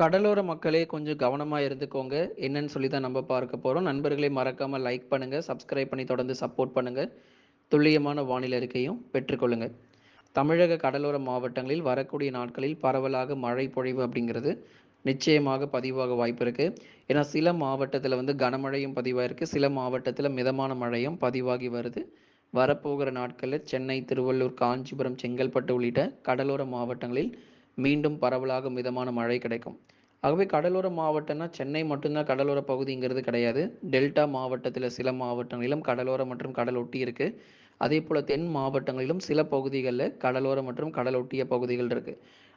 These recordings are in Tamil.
கடலோர மக்களே கொஞ்சம் கவனமாக இருந்துக்கோங்க. என்னன்னு சொல்லி தான் நம்ம பார்க்க போகிறோம் நண்பர்களே மறக்காமல் லைக் பண்ணுங்கள் சப்ஸ்கிரைப் பண்ணி தொடர்ந்து சப்போர்ட் பண்ணுங்கள் துல்லியமான வானிலை அறிக்கையும் பெற்றுக்கொள்ளுங்கள் தமிழக கடலோர மாவட்டங்களில் வரக்கூடிய நாட்களில் பரவலாக மழை பொழிவு அப்படிங்கிறது நிச்சயமாக பதிவாக வாய்ப்பு இருக்குது ஏன்னா சில மாவட்டத்தில் வந்து கனமழையும் பதிவாயிருக்கு. சில மாவட்டத்தில் மிதமான மழையும் பதிவாகி வருது. வரப்போகிற நாட்களில் சென்னை, திருவள்ளூர், காஞ்சிபுரம், செங்கல்பட்டு உள்ளிட்ட கடலோர மாவட்டங்களில் மீண்டும் பரவலாக மிதமான மழை கிடைக்கும். ஆகவே கடலோர மாவட்டம்னா சென்னை மட்டும்தான் கடலோர பகுதிங்கிறது கிடையாது. டெல்டா மாவட்டத்தில் சில மாவட்டங்களிலும் கடலோரம் மற்றும் கடலொட்டி இருக்கு. அதேபோல தென் மாவட்டங்களிலும் சில பகுதிகளில் கடலோரம் மற்றும் கடலொட்டிய பகுதிகள் இருக்கு.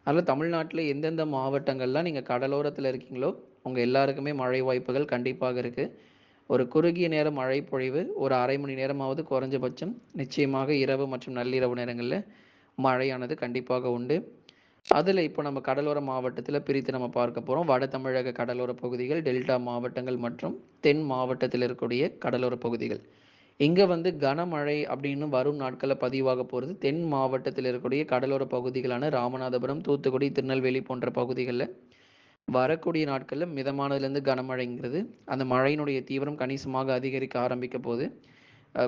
அதில் தமிழ்நாட்டில் எந்தெந்த மாவட்டங்கள்லாம் நீங்கள் கடலோரத்தில் இருக்கீங்களோ, உங்கள் எல்லாருக்குமே மழை வாய்ப்புகள் கண்டிப்பாக இருக்கு. ஒரு குறுகிய நேர மழை பொழிவு ஒரு அரை மணி நேரமாவது குறைஞ்சபட்சம் நிச்சயமாக இரவு மற்றும் நள்ளிரவு நேரங்களில் மழையானது கண்டிப்பாக உண்டு. அதில் இப்போ நம்ம கடலோர மாவட்டத்தில் பிரித்து நம்ம பார்க்க போகிறோம் வட தமிழக கடலோர பகுதிகள், டெல்டா மாவட்டங்கள் மற்றும் தென் மாவட்டத்தில் இருக்கக்கூடிய கடலோர பகுதிகள். இங்கே வந்து கனமழை அப்படின்னு வரும் நாட்களில் பதிவாக போகிறது தென் மாவட்டத்தில் இருக்கக்கூடிய கடலோர பகுதிகளான ராமநாதபுரம், தூத்துக்குடி, திருநெல்வேலி போன்ற பகுதிகளில் வரக்கூடிய நாட்களில் மிதமானதுலேருந்து கனமழைங்கிறது அந்த மழையினுடைய தீவிரம் கணிசமாக அதிகரிக்க ஆரம்பிக்க போது.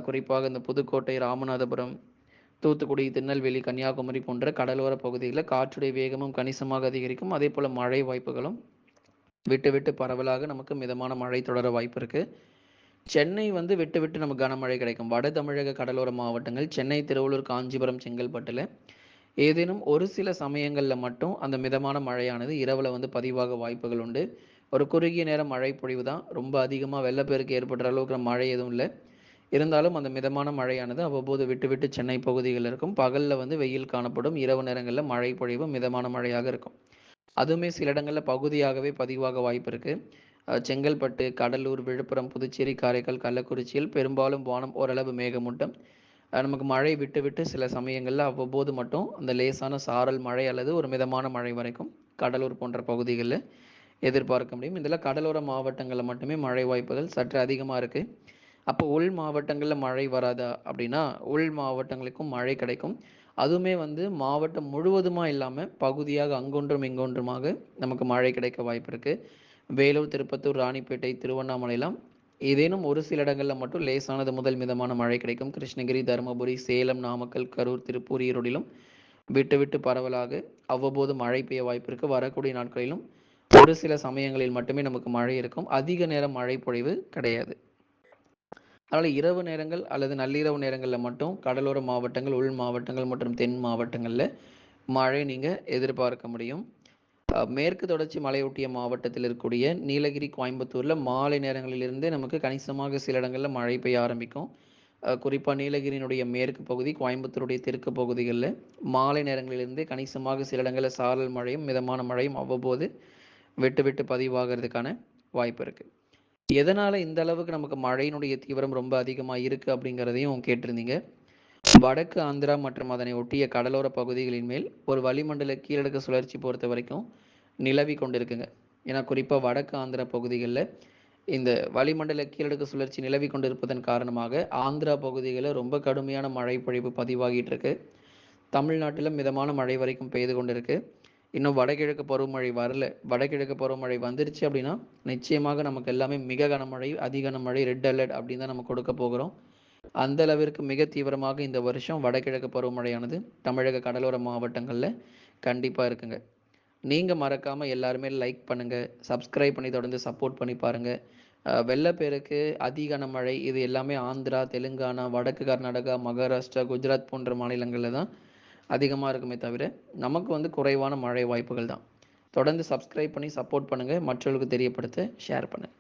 குறிப்பாக இந்த புதுக்கோட்டை, ராமநாதபுரம், தூத்துக்குடி, திருநெல்வேலி, கன்னியாகுமரி போன்ற கடலோர பகுதிகளில் காற்றுடைய வேகமும் கணிசமாக அதிகரிக்கும். அதே போல் மழை வாய்ப்புகளும் விட்டு விட்டு பரவலாக நமக்கு மிதமான மழை தொடர வாய்ப்பு இருக்குது சென்னை வந்து விட்டு விட்டு நமக்கு கனமழை கிடைக்கும். வட தமிழக கடலோர மாவட்டங்கள் சென்னை, திருவள்ளூர், காஞ்சிபுரம், செங்கல்பட்டில் ஏதேனும் ஒரு சில சமயங்களில் மட்டும் அந்த மிதமான மழையானது இரவில் வந்து பதிவாக வாய்ப்புகள் உண்டு. ஒரு குறுகிய நேரம் மழை பொழிவு தான். ரொம்ப அதிகமாக வெள்ளப்பெருக்கு ஏற்படுற அளவுக்கு மழை எதுவும் இல்லை இருந்தாலும் அந்த மிதமான மழையானது அவ்வப்போது விட்டு விட்டு சென்னை பகுதிகள்ல இருக்கும். பகலில் வந்து வெயில் காணப்படும். இரவு நேரங்களில் மழை பொழிவு மிதமான மழையாக இருக்கும். அதுவுமே சில இடங்களில் பகுதியாகவே பதிவாக வாய்ப்பு இருக்குது செங்கல்பட்டு, கடலூர், விழுப்புரம், புதுச்சேரி, காரைக்கால், கள்ளக்குறிச்சியில் பெரும்பாலும் வானம் ஓரளவு மேகமூட்டம். நமக்கு மழை விட்டு விட்டு சில சமயங்களில் அவ்வப்போது மட்டும் அந்த லேசான சாரல் மழை அல்லது ஒரு மிதமான மழை வரைக்கும் கடலூர் போன்ற பகுதிகளில் எதிர்பார்க்க முடியும். இதில் கடலோர மாவட்டங்களில் மட்டுமே மழை வாய்ப்புகள் சற்று அதிகமாக இருக்குது அப்போ உள் மாவட்டங்களில் மழை வராதா அப்படின்னா, உள் மாவட்டங்களுக்கும் மழை கிடைக்கும். அதுவுமே வந்து மாவட்டம் முழுவதுமாக இல்லாமல் பகுதியாக அங்கொன்றும், இங்கொன்றுமாக நமக்கு மழை கிடைக்க வாய்ப்பு இருக்குது வேலூர், திருப்பத்தூர், ராணிப்பேட்டை, திருவண்ணாமலையெல்லாம் ஏதேனும் ஒரு சில இடங்களில் மட்டும் லேசானது முதல் மிதமான மழை கிடைக்கும். கிருஷ்ணகிரி, தருமபுரி, சேலம், நாமக்கல், கரூர், திருப்பூர், ஈரோடிலும் விட்டு விட்டு பரவலாக அவ்வப்போது மழை பெய்ய வாய்ப்பு இருக்குது வரக்கூடிய நாட்களிலும் ஒரு சில சமயங்களில் மட்டுமே நமக்கு மழை இருக்கும். அதிக நேரம் மழை பொழிவு கிடையாது. அதனால் இரவு நேரங்கள் அல்லது நள்ளிரவு நேரங்களில் மட்டும் கடலோர மாவட்டங்கள், உள் மாவட்டங்கள் மற்றும் தென் மாவட்டங்களில் மழை நீங்கள் எதிர்பார்க்க முடியும். மேற்கு தொடர்ச்சி மலையொட்டிய மாவட்டத்தில் இருக்கக்கூடிய நீலகிரி, கோயம்புத்தூரில் மாலை நேரங்களிலிருந்தே நமக்கு கணிசமாக சில இடங்களில் மழை பெய்ய ஆரம்பிக்கும். குறிப்பாக நீலகிரியினுடைய மேற்கு பகுதி, கோயம்புத்தூருடைய தெற்கு பகுதிகளில் மாலை நேரங்களிலிருந்தே கணிசமாக சில இடங்களில் சாரல் மழையும், மிதமான மழையும் அவ்வப்போது விட்டு விட்டு பதிவாகிறதுக்கான வாய்ப்பு இருக்குது எதனால இந்த அளவுக்கு நமக்கு மழையினுடைய தீவிரம் ரொம்ப அதிகமாக இருக்கு அப்படிங்கிறதையும் கேட்டிருந்தீங்க. வடக்கு ஆந்திரா மற்றும் அதனை ஒட்டிய கடலோர பகுதிகளின் மேல் ஒரு வளிமண்டல கீழடுக்கு சுழற்சி பொறுத்த வரைக்கும் நிலவி கொண்டிருக்குங்க. ஏன்னா குறிப்பாக வடக்கு ஆந்திரா பகுதிகளில் இந்த வளிமண்டல கீழடுக்கு சுழற்சி நிலவி கொண்டிருப்பதன் காரணமாக ஆந்திரா பகுதிகளில் ரொம்ப கடுமையான மழை பொழிவு பதிவாகிட்டு இருக்கு. தமிழ்நாட்டில மிதமான மழை வரைக்கும் பெய்து கொண்டிருக்கு. இன்னும் வடகிழக்கு பருவமழை வரல. வடகிழக்கு பருவமழை வந்துருச்சு அப்படின்னா, நிச்சயமாக நமக்கு எல்லாமே மிக கனமழை, அதி கனமழை, ரெட் அலர்ட் அப்படின்னு தான் நம்ம கொடுக்க போகிறோம். அந்த அளவிற்கு மிக தீவிரமாக இந்த வருஷம் வடகிழக்கு பருவமழையானது தமிழக கடலோர மாவட்டங்களில் கண்டிப்பாக இருக்குங்க. நீங்கள் மறக்காமல் எல்லாருமே லைக் பண்ணுங்கள் சப்ஸ்கிரைப் பண்ணி தொடர்ந்து சப்போர்ட் பண்ணி பாருங்கள் வெள்ளப்பெருக்கு, அதி மழை இது எல்லாமே ஆந்திரா, தெலுங்கானா, வடக்கு கர்நாடகா, மகாராஷ்டிரா, குஜராத் போன்ற மாநிலங்களில் தான் அதிகமாக இருக்குமே தவிர, நமக்கு வந்து குறைவான மழை வாய்ப்புகள் தான். தொடர்ந்து சப்ஸ்கிரைப் பண்ணி சப்போர்ட் பண்ணுங்கள் மற்றவர்களுக்கு தெரியப்படுத்த ஷேர் பண்ணுங்க.